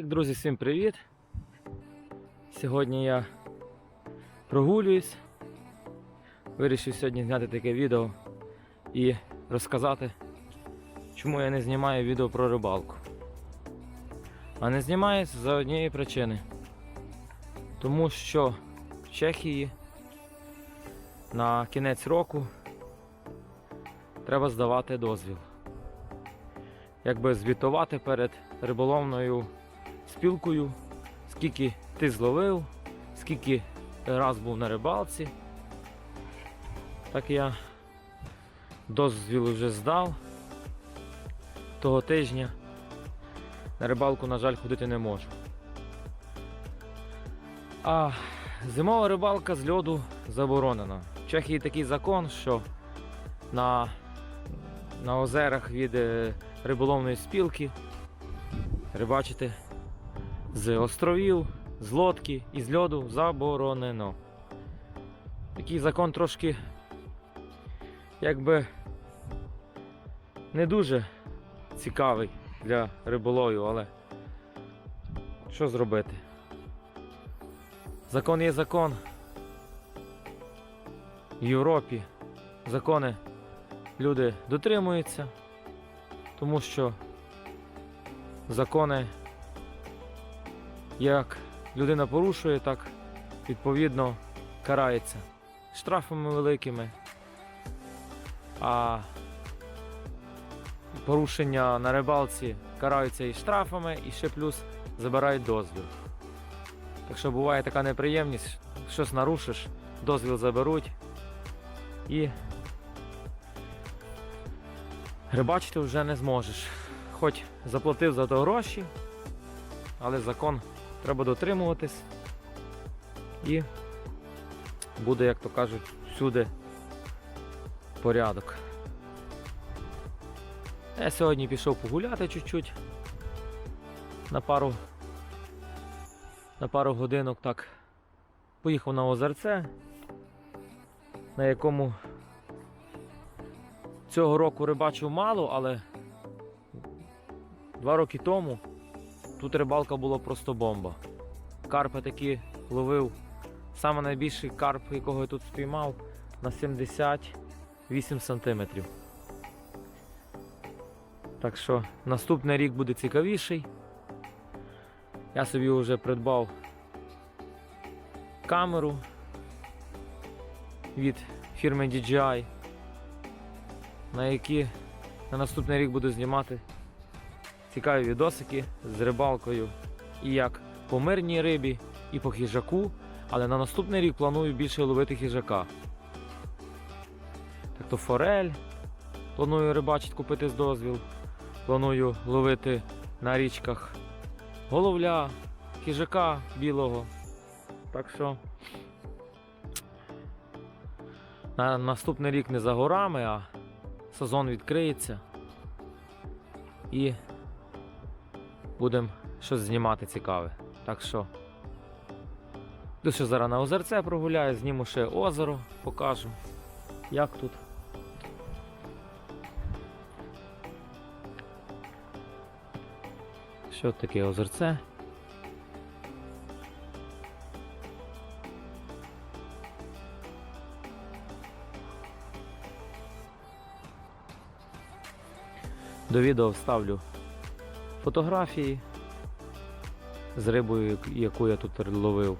Так, друзі, всім привіт! Сьогодні я прогулююсь. Вирішив сьогодні зняти таке відео і розказати, чому я не знімаю відео про рибалку. А не знімаю за однієї причини. Тому що в Чехії на кінець року треба здавати дозвіл. Якби звітувати перед риболовною спілкою, скільки ти зловив, скільки раз був на рибалці. Так я дозвіл вже здав. Того тижня на рибалку, на жаль, ходити не можу. А зимова рибалка з льоду заборонена. В Чехії такий закон, що на, на озерах від е, риболовної спілки рибачити з островів, з лодки і з льоду заборонено. Такий закон трошки якби не дуже цікавий для риболовів, але що зробити? Закон є закон. В Європі закони люди дотримуються, тому що закони як людина порушує, так відповідно карається штрафами великими. А порушення на рибалці караються і штрафами, і ще плюс забирають дозвіл. Так що буває така неприємність, щось нарушиш, дозвіл заберуть і рибачити вже не зможеш. Хоч заплатив за то гроші, але закон треба дотримуватись. І буде, як то кажуть, всюди порядок. Я сьогодні пішов погуляти чуть-чуть на пару на пару годинок так. Поїхав на озерце, на якому цього року рибачив мало, але два роки тому тут рибалка була просто бомба. Карпи такі ловив. Саме найбільший карп, якого я тут спіймав, на 78 сантиметрів. Так що наступний рік буде цікавіший. Я собі вже придбав камеру від фірми DJI, на які на наступний рік буду знімати цікаві відосики з рибалкою і як по мирній рибі, і по хижаку, але на наступний рік планую більше ловити хижака. Так то форель. Планую рибачити, купити з дозвіл. Планую ловити на річках головля, хижака білого. Так що на наступний рік не за горами, а сезон відкриється. І будемо щось знімати цікаве. Так що Дуже зараз на озерце прогуляю, зніму ще озеро, покажу, як тут. Що таке озерце? До відео вставлю фотографії з рибою, яку я тут ловив.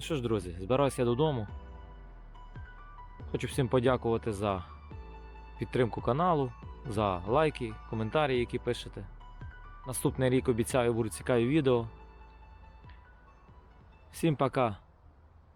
Ну що ж, друзі, збираюся додому. Хочу всім подякувати за підтримку каналу, за лайки, коментарі, які пишете. Наступний рік обіцяю будуть цікаві відео. Всім пока!